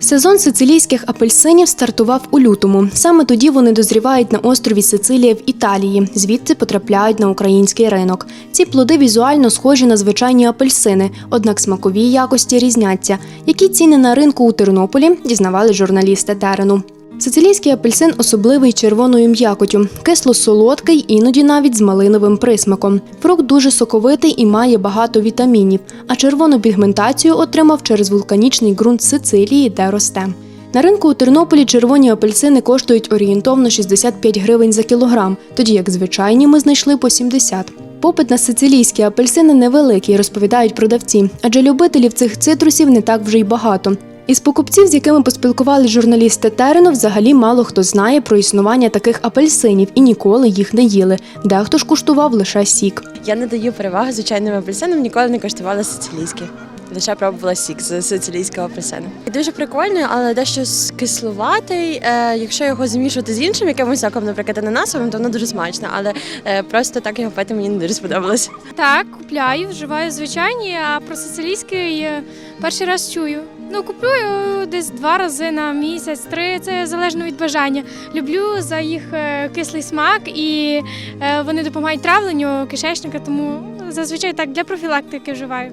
Сезон сицилійських апельсинів стартував у лютому. Саме тоді вони дозрівають на острові Сицилія в Італії, звідти потрапляють на український ринок. Ці плоди візуально схожі на звичайні апельсини, однак смакові якості різняться. Які ціни на ринку у Тернополі дізнавали журналісти терену. Сицилійський апельсин особливий червоною м'якотю, кисло-солодкий, іноді навіть з малиновим присмаком. Фрукт дуже соковитий і має багато вітамінів, а червону пігментацію отримав через вулканічний ґрунт Сицилії, де росте. На ринку у Тернополі червоні апельсини коштують орієнтовно 65 гривень за кілограм, тоді як звичайні ми знайшли по 70. Попит на сицилійські апельсини невеликий, розповідають продавці, адже любителів цих цитрусів не так вже й багато. Із покупців, з якими поспілкували журналісти терену, взагалі мало хто знає про існування таких апельсинів і ніколи їх не їли. Дехто ж куштував лише сік. Я не даю переваги звичайним апельсинам, ніколи не куштувала сицилійські. Лише пробувала сік з сицилійського апельсину. Дуже прикольний, але дещо кислуватий. Е, якщо його змішувати з іншим якимось соком, наприклад, ананасовим, то воно дуже смачно, але е, просто так його пити мені не дуже сподобалось. Так, купляю, вживаю звичайні, а про сицилійський е, перший раз чую. Ну, куплю десь два рази на місяць, три. Це залежно від бажання. Люблю за їх кислий смак і вони допомагають травленню кишечника, тому зазвичай так для профілактики вживаю.